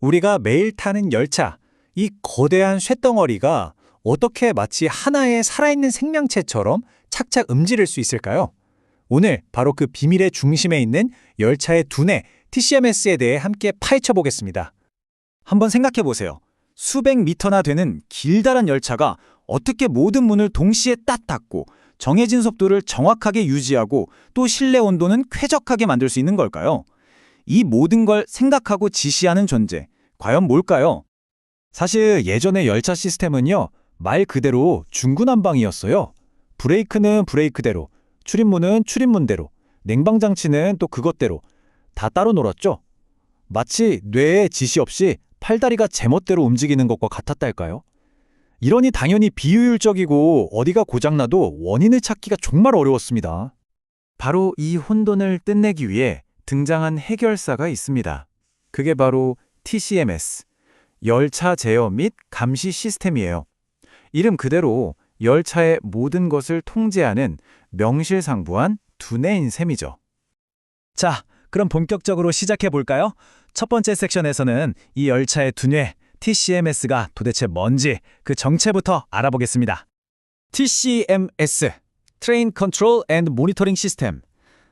우리가 매일 타는 열차, 이 거대한 쇳덩어리가 어떻게 마치 하나의 살아있는 생명체처럼 착착 움직일 수 있을까요? 오늘 바로 그 비밀의 중심에 있는 열차의 두뇌 TCMS에 대해 함께 파헤쳐 보겠습니다. 한번 생각해 보세요. 수백 미터나 되는 길다란 열차가 어떻게 모든 문을 동시에 딱 닫고 정해진 속도를 정확하게 유지하고 또 실내 온도는 쾌적하게 만들 수 있는 걸까요? 이 모든 걸 생각하고 지시하는 존재, 과연 뭘까요? 사실 예전의 열차 시스템은요, 말 그대로 중구난방이었어요. 브레이크는 브레이크대로, 출입문은 출입문대로, 냉방장치는 또 그것대로 다 따로 놀았죠. 마치 뇌에 지시 없이 팔다리가 제멋대로 움직이는 것과 같았달까요? 이러니 당연히 비효율적이고 어디가 고장나도 원인을 찾기가 정말 어려웠습니다. 바로 이 혼돈을 끝내기 위해 등장한 해결사가 있습니다. 그게 바로 TCMS, 열차 제어 및 감시 시스템이에요. 이름 그대로 열차의 모든 것을 통제하는 명실상부한 두뇌인 셈이죠. 자, 그럼 본격적으로 시작해 볼까요? 첫 번째 섹션에서는 이 열차의 두뇌, TCMS가 도대체 뭔지 그 정체부터 알아보겠습니다. TCMS, Train Control and Monitoring System.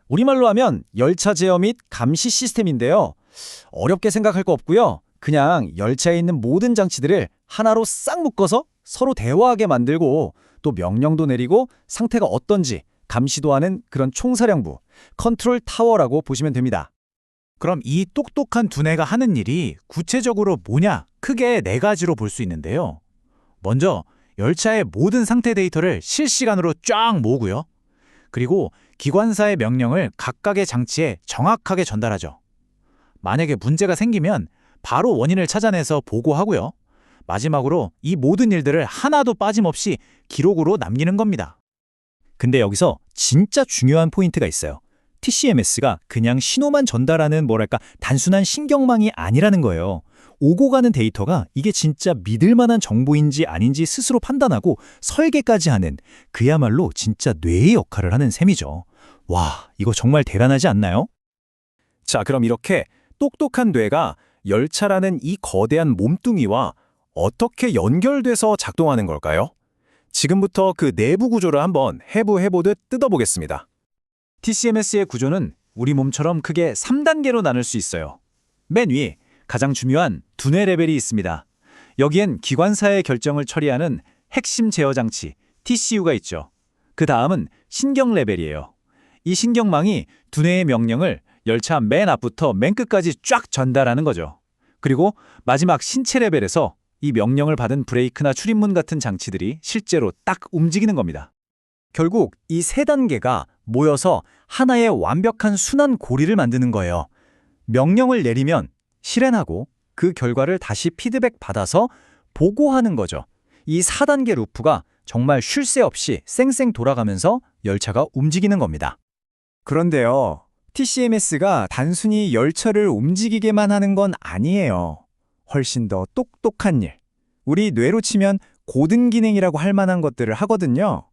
우리말로 하면 열차 제어 및 감시 시스템인데요. 어렵게 생각할 거 없고요. 그냥 열차에 있는 모든 장치들을 하나로 싹 묶어서 서로 대화하게 만들고 또 명령도 내리고 상태가 어떤지 감시도 하는 그런 총사령부, 컨트롤 타워라고 보시면 됩니다. 그럼 이 똑똑한 두뇌가 하는 일이 구체적으로 뭐냐? 크게 네 가지로 볼 수 있는데요. 먼저 열차의 모든 상태 데이터를 실시간으로 쫙 모으고요. 그리고 기관사의 명령을 각각의 장치에 정확하게 전달하죠. 만약에 문제가 생기면 바로 원인을 찾아내서 보고하고요. 마지막으로 이 모든 일들을 하나도 빠짐없이 기록으로 남기는 겁니다. 근데 여기서 진짜 중요한 포인트가 있어요. TCMS가 그냥 신호만 전달하는 뭐랄까 단순한 신경망이 아니라는 거예요. 오고 가는 데이터가 이게 진짜 믿을 만한 정보인지 아닌지 스스로 판단하고 설계까지 하는 그야말로 진짜 뇌의 역할을 하는 셈이죠. 와, 이거 정말 대단하지 않나요? 자, 그럼 이렇게 똑똑한 뇌가 열차라는 이 거대한 몸뚱이와 어떻게 연결돼서 작동하는 걸까요? 지금부터 그 내부 구조를 한번 해부해보듯 뜯어보겠습니다. TCMS의 구조는 우리 몸처럼 크게 3단계로 나눌 수 있어요. 맨 위에 가장 중요한 두뇌 레벨이 있습니다. 여기엔 기관사의 결정을 처리하는 핵심 제어 장치 TCU가 있죠. 그 다음은 신경 레벨이에요. 이 신경망이 두뇌의 명령을 열차 맨 앞부터 맨 끝까지 쫙 전달하는 거죠. 그리고 마지막 신체 레벨에서 이 명령을 받은 브레이크나 출입문 같은 장치들이 실제로 딱 움직이는 겁니다. 결국 이 세 단계가 모여서 하나의 완벽한 순환 고리를 만드는 거예요. 명령을 내리면 실행하고 그 결과를 다시 피드백 받아서 보고하는 거죠. 이 4단계 루프가 정말 쉴 새 없이 쌩쌩 돌아가면서 열차가 움직이는 겁니다. 그런데요, TCMS가 단순히 열차를 움직이게만 하는 건 아니에요. 훨씬 더 똑똑한 일. 우리 뇌로 치면 고든 기능이라고 할 만한 것들을 하거든요.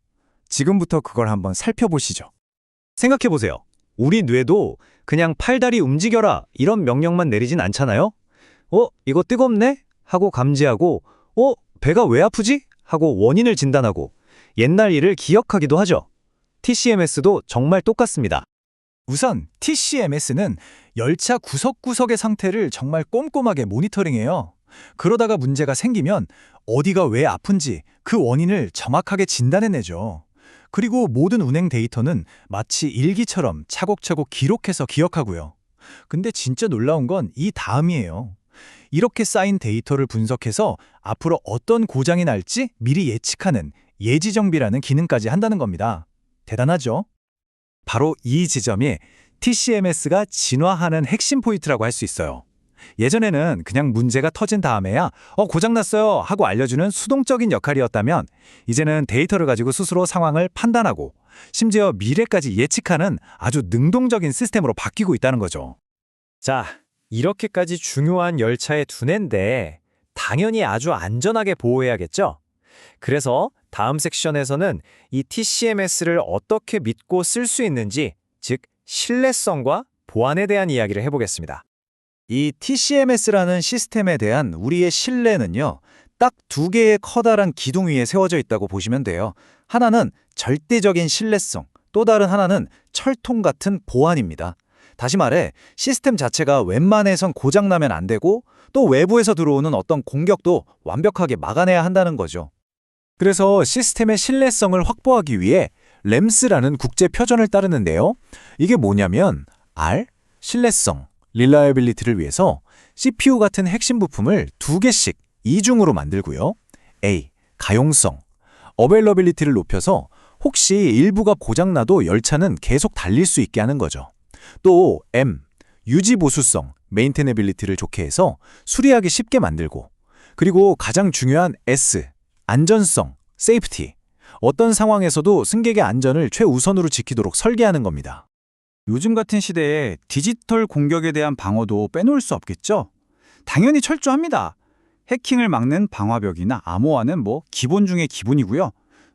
지금부터 그걸 한번 살펴보시죠. 생각해 보세요. 우리 뇌도 그냥 팔다리 움직여라 이런 명령만 내리진 않잖아요. 어, 이거 뜨겁네? 하고 감지하고 어, 배가 왜 아프지? 하고 원인을 진단하고 옛날 일을 기억하기도 하죠. TCMS도 정말 똑같습니다. 우선 TCMS는 열차 구석구석의 상태를 정말 꼼꼼하게 모니터링해요. 그러다가 문제가 생기면 어디가 왜 아픈지 그 원인을 정확하게 진단해내죠. 그리고 모든 운행 데이터는 마치 일기처럼 차곡차곡 기록해서 기억하고요. 근데 진짜 놀라운 건 이 다음이에요. 이렇게 쌓인 데이터를 분석해서 앞으로 어떤 고장이 날지 미리 예측하는 예지정비라는 기능까지 한다는 겁니다. 대단하죠? 바로 이 지점이 TCMS가 진화하는 핵심 포인트라고 할 수 있어요. 예전에는 그냥 문제가 터진 다음에야 어 고장났어요 하고 알려주는 수동적인 역할이었다면 이제는 데이터를 가지고 스스로 상황을 판단하고 심지어 미래까지 예측하는 아주 능동적인 시스템으로 바뀌고 있다는 거죠. 자, 이렇게까지 중요한 열차의 두뇌인데 당연히 아주 안전하게 보호해야겠죠? 그래서 다음 섹션에서는 이 TCMS를 어떻게 믿고 쓸 수 있는지, 즉 신뢰성과 보안에 대한 이야기를 해보겠습니다. 이 TCMS라는 시스템에 대한 우리의 신뢰는요, 딱 두 개의 커다란 기둥 위에 세워져 있다고 보시면 돼요. 하나는 절대적인 신뢰성, 또 다른 하나는 철통 같은 보안입니다. 다시 말해, 시스템 자체가 웬만해선 고장나면 안 되고, 또 외부에서 들어오는 어떤 공격도 완벽하게 막아내야 한다는 거죠. 그래서 시스템의 신뢰성을 확보하기 위해 램스라는 국제 표준을 따르는데요. 이게 뭐냐면 R, 신뢰성, reliability를 위해서 CPU 같은 핵심 부품을 두 개씩 이중으로 만들고요. A, 가용성, availability를 높여서 혹시 일부가 고장나도 열차는 계속 달릴 수 있게 하는 거죠. 또 M, 유지 보수성, maintainability를 좋게 해서 수리하기 쉽게 만들고 그리고 가장 중요한 S, 안전성, safety. 어떤 상황에서도 승객의 안전을 최우선으로 지키도록 설계하는 겁니다. 요즘 같은 시대에 디지털 공격에 대한 방어도 빼놓을 수 없겠죠? 당연히 철저합니다. 해킹을 막는 방화벽이나 암호화는 뭐 기본 중의 기본이고요.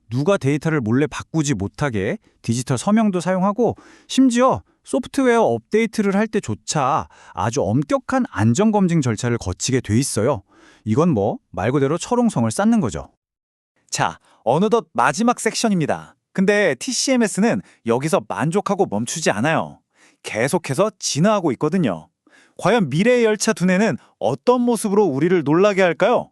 누가 데이터를 몰래 바꾸지 못하게 디지털 서명도 사용하고 심지어 소프트웨어 업데이트를 할 때조차 아주 엄격한 안전검증 절차를 거치게 돼 있어요. 이건 뭐 말 그대로 철옹성을 쌓는 거죠. 자, 어느덧 마지막 섹션입니다. 근데 TCMS는 여기서 만족하고 멈추지 않아요. 계속해서 진화하고 있거든요. 과연 미래의 열차 두뇌는 어떤 모습으로 우리를 놀라게 할까요?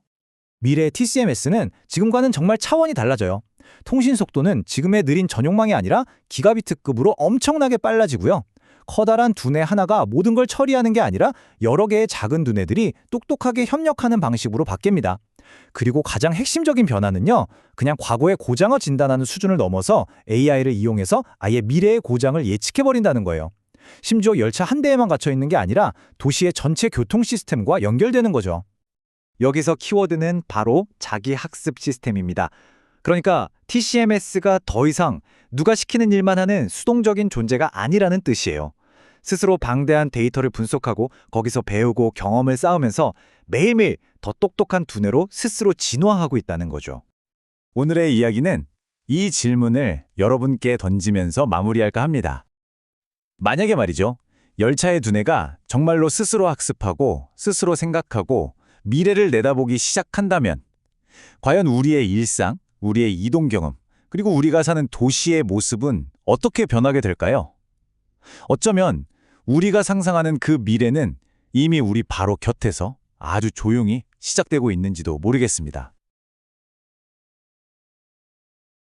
미래의 TCMS는 지금과는 정말 차원이 달라져요. 통신 속도는 지금의 느린 전용망이 아니라 기가비트급으로 엄청나게 빨라지고요. 커다란 두뇌 하나가 모든 걸 처리하는 게 아니라 여러 개의 작은 두뇌들이 똑똑하게 협력하는 방식으로 바뀝니다. 그리고 가장 핵심적인 변화는요. 그냥 과거의 고장을 진단하는 수준을 넘어서 AI를 이용해서 아예 미래의 고장을 예측해버린다는 거예요. 심지어 열차 한 대에만 갇혀 있는 게 아니라 도시의 전체 교통 시스템과 연결되는 거죠. 여기서 키워드는 바로 자기 학습 시스템입니다. 그러니까 TCMS가 더 이상 누가 시키는 일만 하는 수동적인 존재가 아니라는 뜻이에요. 스스로 방대한 데이터를 분석하고 거기서 배우고 경험을 쌓으면서 매일매일 더 똑똑한 두뇌로 스스로 진화하고 있다는 거죠. 오늘의 이야기는 이 질문을 여러분께 던지면서 마무리할까 합니다. 만약에 말이죠. 열차의 두뇌가 정말로 스스로 학습하고 스스로 생각하고 미래를 내다보기 시작한다면 과연 우리의 일상, 우리의 이동 경험, 그리고 우리가 사는 도시의 모습은 어떻게 변하게 될까요? 어쩌면 우리가 상상하는 그 미래는 이미 우리 바로 곁에서 아주 조용히 시작되고 있는지도 모르겠습니다.